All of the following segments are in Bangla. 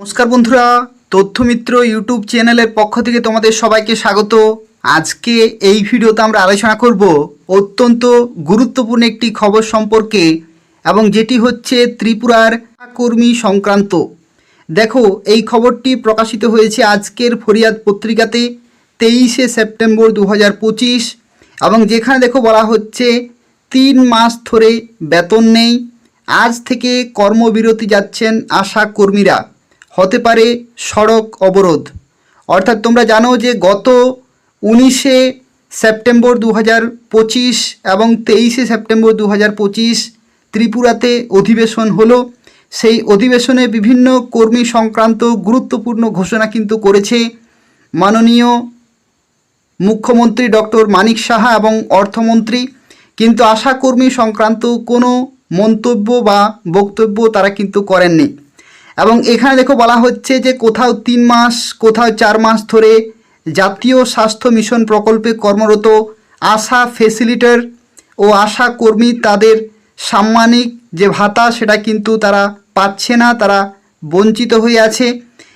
নমস্কার বন্ধুরা, তথ্যমিত্র ইউটিউব চ্যানেলের পক্ষ থেকে তোমাদের সবাইকে স্বাগত। আজকে এই ভিডিওতে আমরা আলোচনা করব অত্যন্ত গুরুত্বপূর্ণ একটি খবর সম্পর্কে এবং যেটি হচ্ছে ত্রিপুরার কর্মী সংক্রান্ত। দেখো, এই খবরটি প্রকাশিত হয়েছে আজকের ফরিয়াদ পত্রিকাতে, তেইশে সেপ্টেম্বর দু হাজার পঁচিশ এবং যেখানে দেখো বলা হচ্ছে, তিন মাস ধরে বেতন নেই, আজ থেকে কর্মবিরতি যাচ্ছেন আশা কর্মীরা। হতে পারে সড়ক অবরোধ। অর্থাৎ তোমরা জানো যে গত উনিশে সেপ্টেম্বর দু পঁচিশ এবং তেইশে সেপ্টেম্বর দু পঁচিশ ত্রিপুরাতে অধিবেশন হলো। সেই অধিবেশনে বিভিন্ন কর্মী সংক্রান্ত গুরুত্বপূর্ণ ঘোষণা কিন্তু করেছে মাননীয় মুখ্যমন্ত্রী ডক্টর মানিক সাহা এবং অর্থমন্ত্রী। কিন্তু আশাকর্মী সংক্রান্ত কোনো মন্তব্য বা বক্তব্য তারা কিন্তু করেননি। এবং এখানে দেখো বলা হচ্ছে যে কোথাও তিন মাস, কোথাও চার মাস ধরে জাতীয় স্বাস্থ্য মিশন প্রকল্পে কর্মরত আশা ফেসিলিটার ও আশা কর্মী তাদের সাম্মানিক যে ভাতা সেটা কিন্তু তারা পাচ্ছে না, তারা বঞ্চিত হয়ে আছে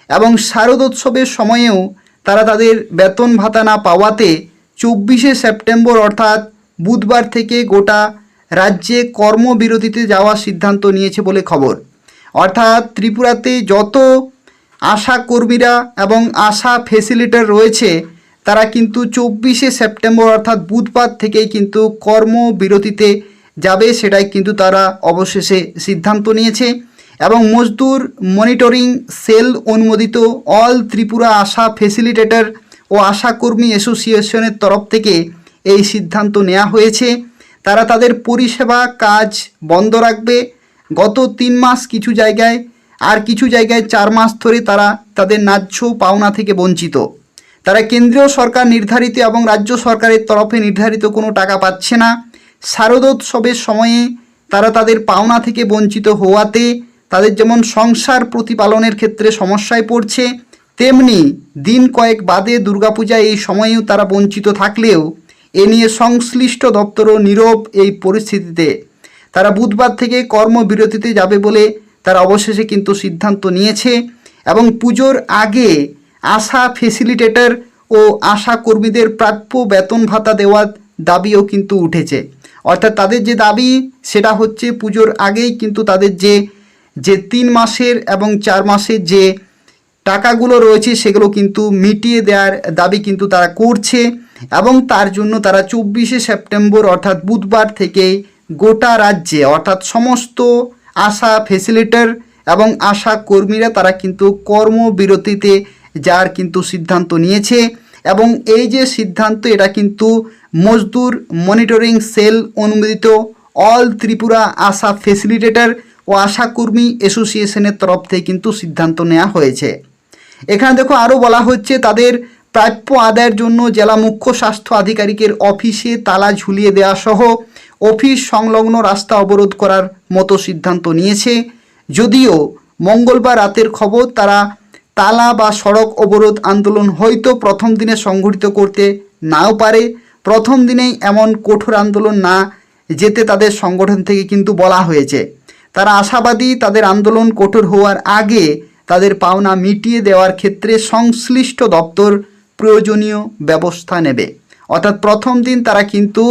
এবং শারদোৎসবের সময়েও তারা তাদের বেতন ভাতা না পাওয়াতে চব্বিশে সেপ্টেম্বর অর্থাৎ বুধবার থেকে গোটা রাজ্যে কর্মবিরতিতে যাওয়ার সিদ্ধান্ত নিয়েছে বলে খবর। অর্থাৎ ত্রিপুরাতে যত আশা কর্মীরা এবং আশা ফেসিলিটার রয়েছে, তারা কিন্তু চব্বিশে সেপ্টেম্বর অর্থাৎ বুধবার থেকেই কিন্তু কর্মবিরতিতে যাবে, সেটাই কিন্তু তারা অবশেষে সিদ্ধান্ত নিয়েছে। এবং মজদুর মনিটরিং সেল অনুমোদিত অল ত্রিপুরা আশা ফেসিলিটেটর ও আশাকর্মী অ্যাসোসিয়েশনের তরফ থেকে এই সিদ্ধান্ত নেওয়া হয়েছে। তারা তাদের পরিষেবা কাজ বন্ধ রাখবে গত তিন মাস কিছু জায়গায় আর কিছু জায়গায় চার মাস ধরে তারা তাদের ন্যায্য পাওনা থেকে বঞ্চিত। তারা কেন্দ্রীয় সরকার নির্ধারিত এবং রাজ্য সরকারের তরফে নির্ধারিত কোনো টাকা পাচ্ছে না। শারদোৎসবের সময়ে তারা তাদের পাওনা থেকে বঞ্চিত হওয়াতে তাদের যেমন সংসার প্রতিপালনের ক্ষেত্রে সমস্যায় পড়ছে, তেমনি দিন কয়েক বাদে দুর্গাপূজায় এই সময়েও তারা বঞ্চিত থাকলেও এ নিয়ে সংশ্লিষ্ট দপ্তরও নীরব এই পরিস্থিতিতে। তারা বুধবার থেকে কর্মবিরতিতে যাবে বলে তারা অবশেষে কিন্তু সিদ্ধান্ত নিয়েছে এবং পুজোর আগে আশা ফেসিলিটেটর ও আশা কর্মীদের প্রাপ্য বেতন ভাতা দেওয়ার দাবিও কিন্তু উঠেছে। অর্থাৎ তাদের যে দাবি, সেটা হচ্ছে পুজোর আগেই কিন্তু তাদের যে যে তিন মাসের এবং চার মাসের যে টাকাগুলো রয়েছে, সেগুলো কিন্তু মিটিয়ে দেওয়ার দাবি কিন্তু তারা করছে এবং তার জন্য তারা চব্বিশে সেপ্টেম্বর, অর্থাৎ বুধবার থেকে গোটা রাজ্যে, অর্থাৎ সমস্ত আশা ফেসিলিটার এবং আশা কর্মীরা তারা কিন্তু কর্মবিরতিতে যার কিন্তু সিদ্ধান্ত নিয়েছে এবং এই যে সিদ্ধান্ত, এটা কিন্তু মজদুর মনিটরিং সেল অনুমোদিত অল ত্রিপুরা আশা ফেসিলিটেটর ও আশাকর্মী অ্যাসোসিয়েশনের তরফ থেকে কিন্তু সিদ্ধান্ত নেওয়া হয়েছে। এখানে দেখো আরও বলা হচ্ছে, তাদের প্রাপ্য আদায়ের জন্য জেলা মুখ্য স্বাস্থ্য আধিকারিকের অফিসে তালা ঝুলিয়ে দেওয়া সহ অফিস সংলগ্ন রাস্তা অবরোধ করার মতো সিদ্ধান্ত নিয়েছে। যদিও মঙ্গলবার রাতের খবর, তারা তালা বা সড়ক অবরোধ আন্দোলন হয়তো প্রথম দিনে সংগঠিত করতে নাও পারে। প্রথম দিনেই এমন কঠোর আন্দোলন না যেতে তাদের সংগঠন থেকে কিন্তু বলা হয়েছে। তারা আশাবাদী, তাদের আন্দোলন কঠোর হওয়ার আগে তাদের পাওনা মিটিয়ে দেওয়ার ক্ষেত্রে সংশ্লিষ্ট দপ্তর প্রয়োজনীয় ব্যবস্থা নেবে। অর্থাৎ প্রথম দিন তারা কিন্তু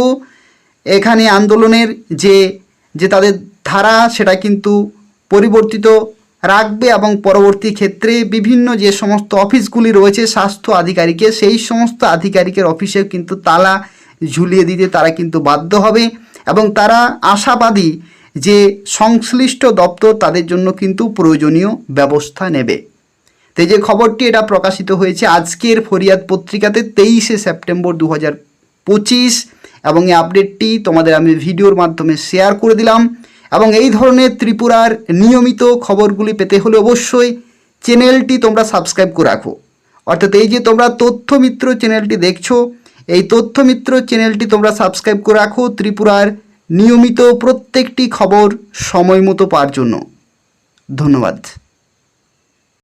এখানে আন্দোলনের যে যে তাদের ধারা, সেটা কিন্তু পরিবর্তিত রাখবে এবং পরবর্তী ক্ষেত্রে বিভিন্ন যে সমস্ত অফিসগুলি রয়েছে স্বাস্থ্য আধিকারিকের, সেই সমস্ত আধিকারিকের অফিসেও কিন্তু তালা ঝুলিয়ে দিতে তারা কিন্তু বাধ্য হবে এবং তারা আশাবাদী যে সংশ্লিষ্ট দপ্তর তাদের জন্য কিন্তু প্রয়োজনীয় ব্যবস্থা নেবে। তো যে খবরটি এটা প্রকাশিত হয়েছে আজকের ফরিয়াদ পত্রিকাতে তেইশে সেপ্টেম্বর দু হাজার পঁচিশ এবং এই আপডেটটি তোমাদের আমি ভিডিওর মাধ্যমে শেয়ার করে দিলাম। এবং এই ধরনের ত্রিপুরার নিয়মিত খবরগুলি পেতে হলে অবশ্যই চ্যানেলটি তোমরা সাবস্ক্রাইব করে রাখো। অর্থাৎ এই যে তোমরা তথ্যমিত্র চ্যানেলটি দেখছ, এই তথ্যমিত্র চ্যানেলটি তোমরা সাবস্ক্রাইব করে রাখো ত্রিপুরার নিয়মিত প্রত্যেকটি খবর সময় মতো পাওয়ার জন্য। ধন্যবাদ।